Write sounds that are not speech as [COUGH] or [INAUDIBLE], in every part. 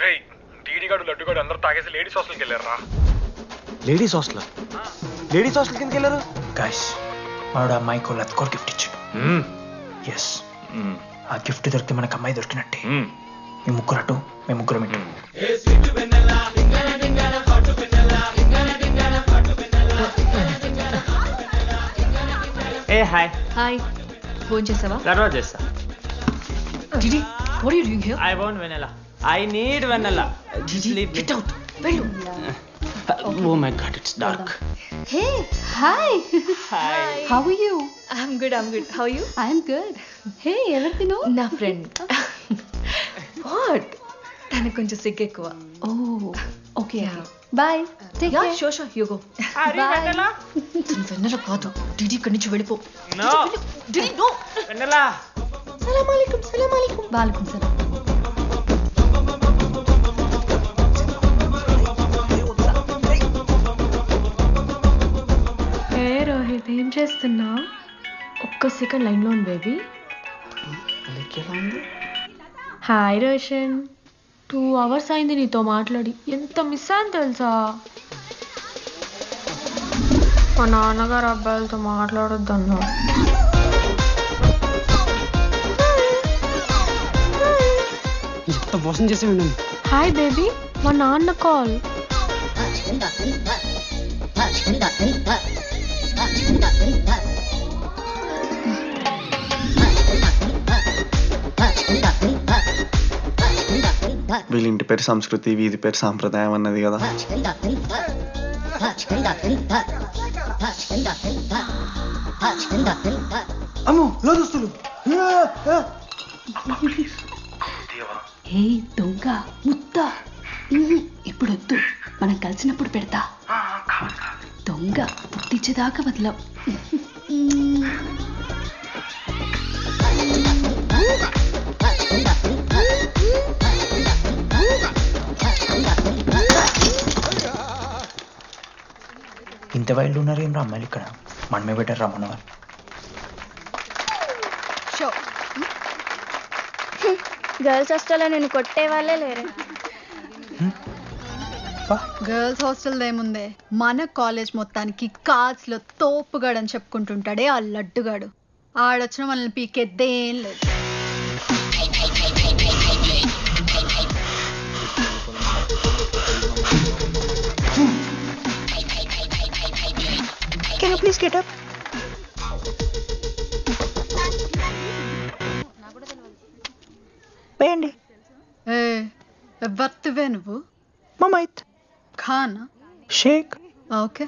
రే డీడీగాడు లడ్డుగాడు అందరూ తాగేసి లేడీస్ హాస్టల్కి వెళ్ళారా? Ladies hostel? లేడీస్ హాస్టల్ కిందకి వెళ్ళారు? గాయస్ వాడు గిఫ్ట్ ఇచ్చాడు. ఎస్ ఆ గిఫ్ట్ దొరికితే మనకు అమ్మాయి దొరికినట్టే. మీ ముగ్గురు అటు మేము ముగ్గురం ఇటు. ఏ హాయ్. హాయ్. ఫోన్ చేసావా? తర్వాత చేస్తా. DD what are you doing here I want Vennela I need Vennela get out వెళ్ళు oh my God it's dark hey hi hi how are you I'm good I'm good how you I'm good hey ఎవరు తిను నా friend [LAUGHS] what తనకు కొంచెం సిగ్గు ఎక్కువ oh okay bye take ya care show show you go bye [LAUGHS] Vennela కాదు DD ఇక్కడి నుంచి వెళ్ళిపో నో డిడి నో వెనెలా సలాం అలైకుం సలాం అలైకుం వాలేకుం సలాం హే రోహిత్ ఏం చేస్తున్నా ఒక్క సెకండ్ లైన్లో ఉంది baby. Hi Roshan. Two hours అయింది నీతో మాట్లాడి. ఎంత మిస్ అయ్యాను తెలుసా? మా నాన్నగారు అబ్బాయిలతో మాట్లాడొద్దన్నా మోసం చేసి ఉన్నాను హాయ్ బేబీ మా నాన్న కాల్ వీళ్ళ ఇంటి పేరు సంస్కృతి వీధి పేరు సాంప్రదాయం అన్నది కదా. అమ్మో లోదుస్తులు. హే దొంగ ముత్త. ఉహు, ఇప్పుడు వద్దు మనం కలిసినప్పుడు పెడతా. దొంగ పుట్టించేదాకా వదలం. ఇంత వైల్డ్ ఉన్నారు ఏం రా అమ్మాయిలు ఇక్కడ? మనమే బెటర్ రా మనవారు గర్ల్స్ హాస్టల్లో నేను కొట్టే వాళ్ళే లేరు. గర్ల్స్ హాస్టల్ ఏముందే? మన కాలేజ్ మొత్తానికి కార్డ్స్లో తోపుగాడని చెప్పుకుంటుంటాడే ఆ లడ్డుగాడు. ఆడొచ్చిన మనల్ని పీకెద్దేం లేదు. Can you please get up వేయండి ఏ నువ్వు? మమైత్. ఖానా? షేక్. ఓకే.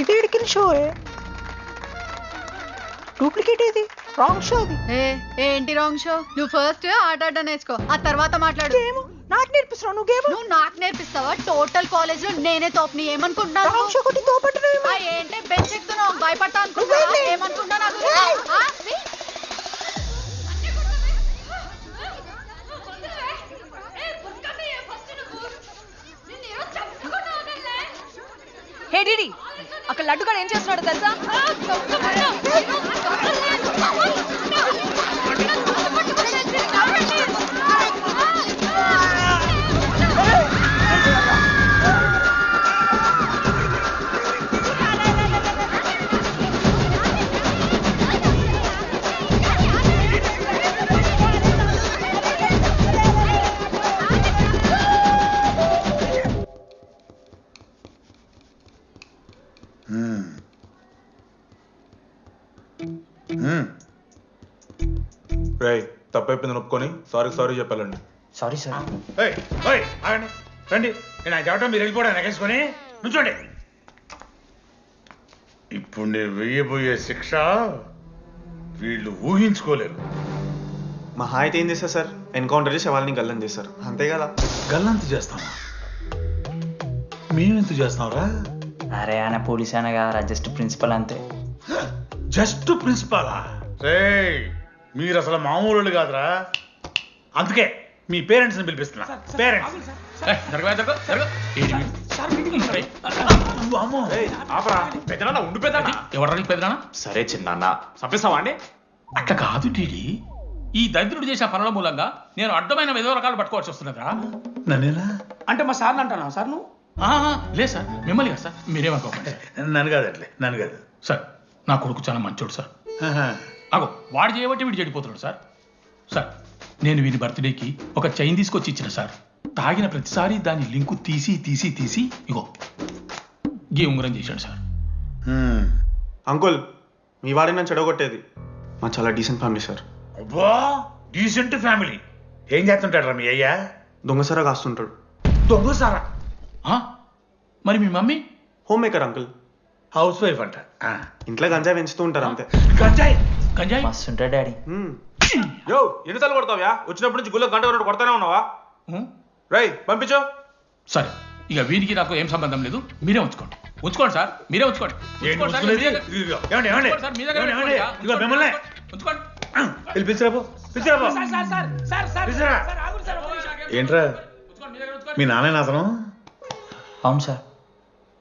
ఇది ఎడికిన షో డూప్లికేట్ ఇది రాంగ్ షో అది. ఏ ఏంటి రాంగ్ షో నువ్వు ఫస్ట్ ఆట ఆట నేర్చుకో. ఆ తర్వాత మాట్లాడు. గేమ్ నాకు నేర్పిస్తున్నావు నువ్వు గేమ్ నువ్వు నాకు నేర్పిస్తావా? టోటల్ కాలేజ్లో నేనే తోపుని ఏమనుకుంటున్నావు రాంగ్ షో కొట్టి తోపట్టున్నావు ఆ, ఏంటి? బెంచ్ ఎక్కుతున్నావు భయపడతా అనుకుంటున్నావా ఏమనుకుంటున్నా నా గురించి? ఆ? హే డిడి అక్కడ లడ్డుగాడు ఏం చేస్తున్నాడు తెలుసా? రే తప్పైపోయింది నొప్పుకొని సారీ సారీ చెప్పాలండి. Sorry sir. ఏయ్, ఏయ్, ఆగండి. రండి. నేను ఆ చెప్పడం మీరు వెళ్ళిపోవడం ఎగేసుకొని నుంచోండి. ఇప్పుడు నేను వెయ్యబోయే శిక్ష వీళ్ళు ఊహించుకోలేరు. మహా అయితే ఏం చేస్తారు సార్? ఎన్కౌంటర్ చేసి వాళ్ళని గల్లం చేస్తారు అంతే కదా. గల్లంత చేస్తామా? మేమెంత చేస్తాంరా? అరే ఆయన పోలీస్ అయినా కదా జస్ట్ ప్రిన్సిపల్ అంతే. జస్ట్ ప్రిన్సిపాలా రే మీరు అసలు మామూలు కాదురా. అందుకే మీ పేరెంట్స్ని పిలిపిస్తున్నా. పేరెంట్స్. పెద్దనా ఉండు పెద్దనా ఎవరు పెద్దనా సరే చిన్నాన్న. చంపేస్తావా అండి? అట్లా కాదు టీడీ. ఈ దరిద్రుడు చేసిన పనుల మూలంగా నేను అడ్డమైన ఏదో రకాలు పట్టుకోవాల్సి వస్తున్నదా నన్నేనా అంటే మా సార్ని అంటున్నావు సార్ నువ్వు? లేదు సార్ మిమ్మల్ని కదా సార్ మీరేమనుకోకండి సార్. [LAUGHS] నన్ను కాదు అట్లే నన్ను కాదు. సార్ నా కొడుకు చాలా మంచోడు సార్. అగో వాడు చేయబట్టి వీడు చెడిపోతున్నాడు సార్. సార్ నేను వీని బర్త్డేకి ఒక చైన్ తీసుకొచ్చి ఇచ్చిన సార్. తాగిన ప్రతిసారి దాని లింకు తీసి తీసి తీసి ఇగో గీ ఉంగరం చేశాడు సార్. అంకుల్ మీ వాడిని నన్ను చెడగొట్టేది. మా చాలా డీసెంట్ ఫ్యామిలీ సార్. అబ్బా డీసెంట్ ఫ్యామిలీ ఏం చేస్తుంటాడు మీ అయ్యా? దొంగసరా కాస్తుంటాడు. దొంగ సారా? ఆ? మరి మీ mummy? Homemaker uncle housewife అంట. ఆ. ఇంట్లో గంజాయి పెంచుతూ ఉంటారు అంతే. గంజాయి? గంజాయి? మస్తు ఉంటాడు డాడీ యో ఎన్నిసార్లు కొడతావ్యా? వచ్చినప్పటి నుంచి గుళ్ళో గంట కొట్టు కొడతానే ఉన్నావా? రై పంపించు. సరే ఇక వీరికి నాకు ఏం సంబంధం లేదు. మీరే ఉంచుకోండి. ఉంచుకోండి సార్ మీరే ఉంచుకోండి. ఏంట్రా? మీ నాన్న అతను అవును సార్.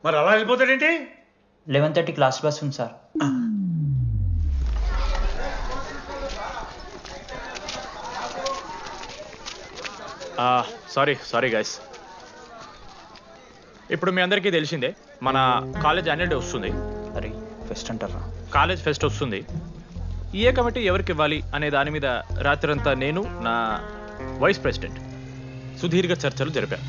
మరి అలా వెళ్ళిపోతాడేంటి? లెవెన్ థర్టీ క్లాస్ బస్ ఉంది సార్. సారీ సారీ గైస్ ఇప్పుడు మీ అందరికీ తెలిసిందే మన కాలేజ్ యాన్యువల్ డే వస్తుంది. అరే ఫెస్ట్ అంటారా? కాలేజ్ ఫెస్ట్ వస్తుంది. ఏ కమిటీ ఎవరికి ఇవ్వాలి అనే దాని మీద రాత్రంతా నేను నా వైస్ ప్రెసిడెంట్ సుదీర్ఘ చర్చలు జరిపాను.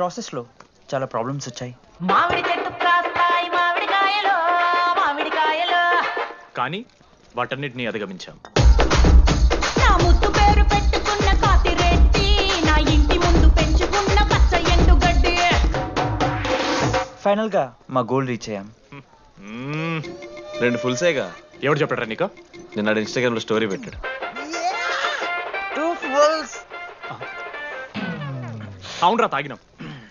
ప్రాసెస్లో చాలా ప్రాబ్లమ్స్ వచ్చాయి. మామిడి చెట్టు కాస్తాయి మామిడికాయలు మామిడికాయలు కానీ వాటన్నిటిని అధిగమించాం. నా ముద్దు పేరు పెట్టుకున్న నా ఇంటి ముందు పెంచుకున్న పచ్చ ఎండుగడ్డి ఫైనల్గా మా గోల్ రీచ్ అయ్యాం. మ్మ్. రెండు ఫుల్ సేగా. ఎవడు చెప్పాడు నీకు? నిన్న ఇన్స్టాగ్రామ్లో స్టోరీ పెట్టాడు. అవునరా తాగినాం.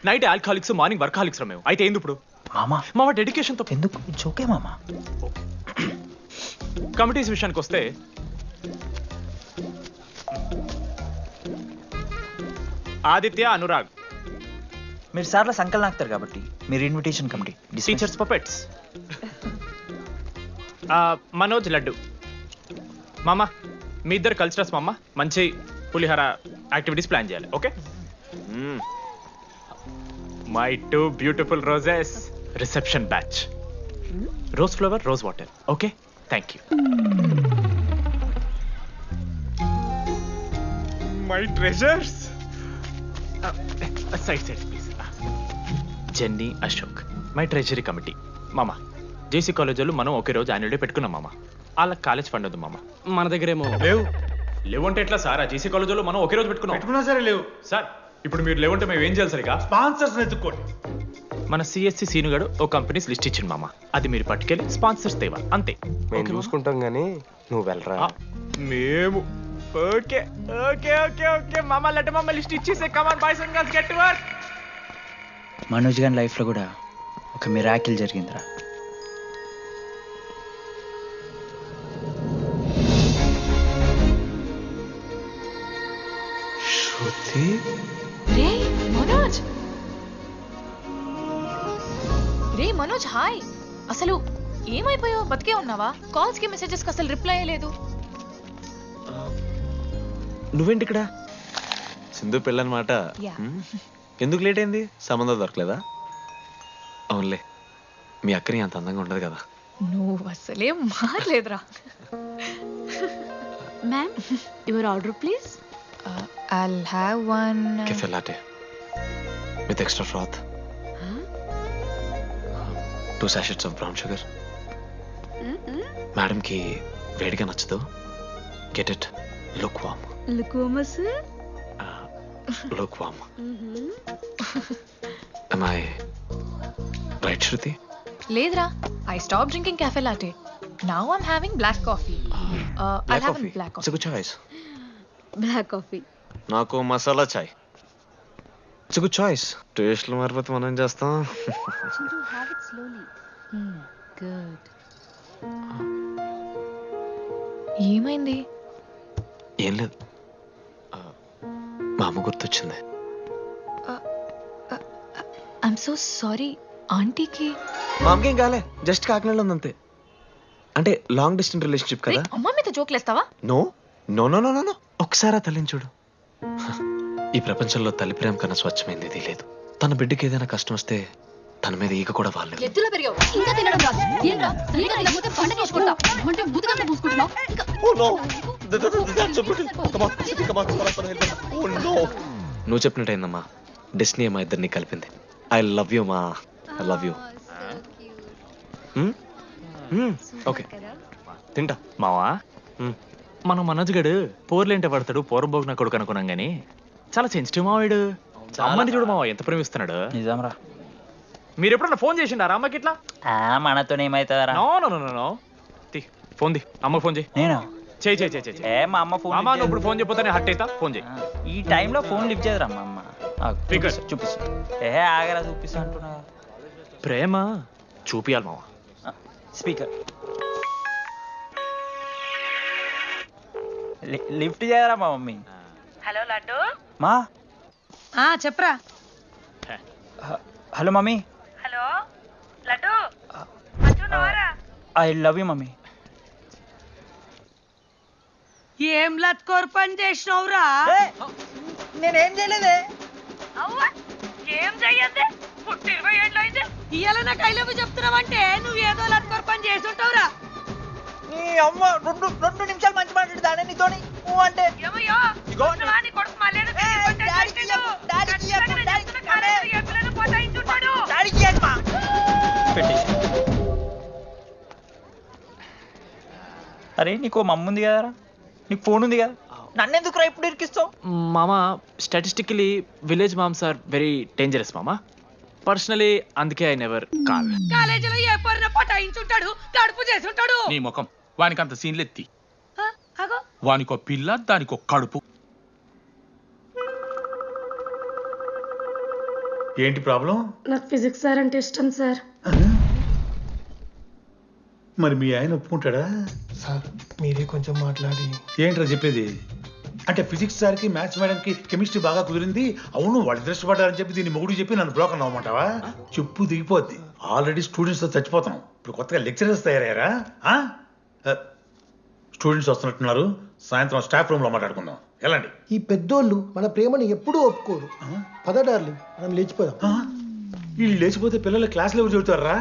నైట్ ఆల్కహాలిక్స్ మార్నింగ్ వర్కాలిక్స్ రా మేము. అయితే ఏంది ఇప్పుడు? మామా. మా డెడికేషన్తో ఎందుకు? ఇట్స్ ఓకే మామా. కమిటీస్ విషయానికి వస్తే ఆదిత్య అనురాగ్. మీరు సార్ల సంకల్ నాకుతారు కాబట్టి మీరు invitation committee teachers puppets Manoj Laddu. మామ మీ ఇద్దరు కల్చరల్స్ మామ. మంచి పులిహార యాక్టివిటీస్ ప్లాన్ చేయాలి okay? My two beautiful roses reception batch rose flower rose water okay thank you my treasures side side please Jenny Ashok my treasury committee మామ జేసీ కాలేజీలో మనం ఒకే రోజు యాన్యువల్ డే పెట్టుకున్నాం మామ. వాళ్ళకి కాలేజ్ ఫండ్ ఉంది మామ. మన దగ్గరేమో. లేవు. లేవంటే ఎట్లా సార్? ఆ జేసీ కాలేజీలో మనం ఒకే రోజు పెట్టుకున్నాం. పెట్టుకున్నా సరే లేవు. సార్ ఇప్పుడు మీరు లేవంటే మేము ఏం చేయాలి సరిగా? స్పాన్సర్స్ ఎత్తుక్కోండి. మన సిఎస్సి సీనుగాడు ఓ కంపెనీస్ లిస్ట్ ఇచ్చింది మామ. అది మీరు పట్టుకెళ్ళి స్పాన్సర్స్ తేవాలి అంతే. మేము చూసుకుంటాం గానీ నువ్వు వెళ్ళరా. మేము. ఓకే. Okay okay okay. మామ లెట్ మామ లిస్ట్ ఇచ్చేసే. Come on boys and girls get work Manoj గారి లైఫ్లో కూడా ఒక మిరాకిల్ జరిగిందిరా. రే మనోజ్. రే మనోజ్ హాయ్. అసలు ఏమైపోయావు బతికే ఉన్నావా? కాల్స్కి మెసేజెస్కి అసలు రిప్లై లేదు నువ్వేంటి ఇక్కడ సింధు పెళ్ళనమాట? ఎందుకు లేట్ అయింది సంబంధం దొరకలేదా? అవునులే మీ అక్కని అంత అందంగా ఉండదు కదా. నువ్వు అసలే మారలేదురా. Ma'am your order please I'll have one cafe latte with extra froth two sachets of brown sugar మేడంకి వేడిగా నచ్చదు get it look warm లుకోమస్ look warm I right Shruti లేదురా I stop drinking cafe latte now I'm having black coffee I black have coffee black it's good choice black coffee నాకు masala chai. It's good choice టేస్ట్లు మారిపోతే మనం ఏం చేస్తాం slowly good ఏమైంది? ఏం లేదు. మా అమ్మ గుర్తొచ్చింది. ఐఎమ్ సో సారీ ఆంటీకి. మా అమ్మకేం కాలే జస్ట్ కాకినాడలో ఉంది అంతే. అంటే లాంగ్ డిస్టెన్స్ రిలేషన్షిప్ కదా. అమ్మ మీద జోకులేస్తావా? No no no no no no ఒకసారి తల్లిని చూడు. ఈ ప్రపంచంలో తల్లి ప్రేమ కన్నా స్వచ్ఛమైంది ఇది లేదు. తన బిడ్డకి ఏదైనా కష్టం వస్తే తన మీద ఈగ కూడా వాళ్ళలేదు ఎత్తులో పెరిగావు. ఇంకా తినడం రాదు. ఏంట్రా? సరిగా తినకపోతే పంట చేసుకుంటా అంటే బుద్ధగా పూసుకుంటున్నావు ఇంకా నువ్వు చెప్పినట్టయిందమ్మా డెస్నీ మా ఇద్దరిని కలిపింది. ఐ లవ్ యూ మా. ఐ లవ్ యూ ఓకే తింటా. మావా? మ్. మనం మనోజ్ గడు పోర్లేంటే పడతాడు పోరబోగిన కొడుకు అనుకున్నాం గానీ. చాలా సెన్సిటివ్ మావాడు. అమ్మని చూడు మావా ఎంత ప్రేమిస్తున్నాడు? నిజంరా. మీరు ఎప్పుడన్నా ఫోన్ చేసిండారా అమ్మకి ఇట్లా? మనతో ఏమైతుందరా? No no no no. తీ ఫోన్ ది అమ్మకి ఫోన్ చేయి. నేను? చేయి చేయి చేయి చేయి. ఏ మా అమ్మ ఫోన్ అమ్మ నువ్వు ఇప్పుడు ఫోన్ చెప్పితే హట్ అవుతా ఫోన్ చేయి. ఈ టైంలో ఫోన్ లిఫ్ట్ చేయదురా మా అమ్మ. చూపిస్తా, చూపిస్తా. ఏ ఆగరా చూపిస్తా అంటున్నా. ప్రేమ చూపియాలి మావా. స్పీకర్. లిఫ్ట్ చేయరా మా మమ్మీ? హలో లడ్డు. మా? ఆ చెప్పరా. Hello mummy. Hello Laddu. I love you mummy. ఏం లత్కోర్ పని చేసినవురా? నేనేం చేయలేదే. అవ్వ ఏం చెయ్యద్దే పుట్టి ఇరవై ఏళ్ళు అయితే ఇయ్యాల నాకు ఐ లవ్ చెప్తున్నావంటే నువ్వు ఏదో లత్కోర్ పని చేస్తుంటావురా నీ అమ్మ రెండు రెండు నిమిషాలు మంచి మాట్లాడుతానే నీతోని. నువ్వు అంటే ఏమయ్యో? అరే నీకు మమ్మ ఉంది కదరా? నీకు ఫోన్ ఉంది కదా? నన్ను ఎందుకు ఇప్పుడు ఇరికిస్తావు? మామ statistically village moms are very dangerous మామ. పర్సనలీ అందుకే ఐ నెవర్ కాల్ కాలేజీలో ఏ పొరిన పోటాయించుంటాడు కడుపు చేసుంటాడు. నీ ముఖం వానికి అంత సీన్లు ఎత్తి ఆ, అగో వానికో పిల్ల దానికో కడుపు. ఏంటి ప్రాబ్లం? నాకు ఫిజిక్స్ సార్ అంటే ఇష్టం సార్. మరి మీ ఆయన ఒప్పుకుంటాడా? సార్ మీరే కొంచెం మాట్లాడి. ఏంట్రా చెప్పేది? అంటే ఫిజిక్స్ సార్కి మ్యాథ్స్ మేడంకి కెమిస్ట్రీ బాగా కుదిరింది. అవును వాళ్ళు ఇష్టపడ్డారని చెప్పి దీన్ని మొగుడు చెప్పి నన్ను బ్రోకర్ అవ్వమంటావా చెప్పు దిగిపోద్ది. ఆల్రెడీ స్టూడెంట్స్తో చచ్చిపోతున్నాం. ఇప్పుడు కొత్తగా లెక్చరర్స్ తయారయ్యారా? స్టూడెంట్స్ వస్తున్నట్టున్నారు. సాయంత్రం స్టాఫ్ రూమ్లో మాట్లాడుకుందాం. వెళ్ళండి. ఈ పెద్దోళ్ళు మన ప్రేమని ఎప్పుడూ ఒప్పుకోరు. పద డార్లింగ్ మనం లేచిపోదాం. వీళ్ళు లేచిపోతే పిల్లలు క్లాస్లో ఎవరు చెబుతారా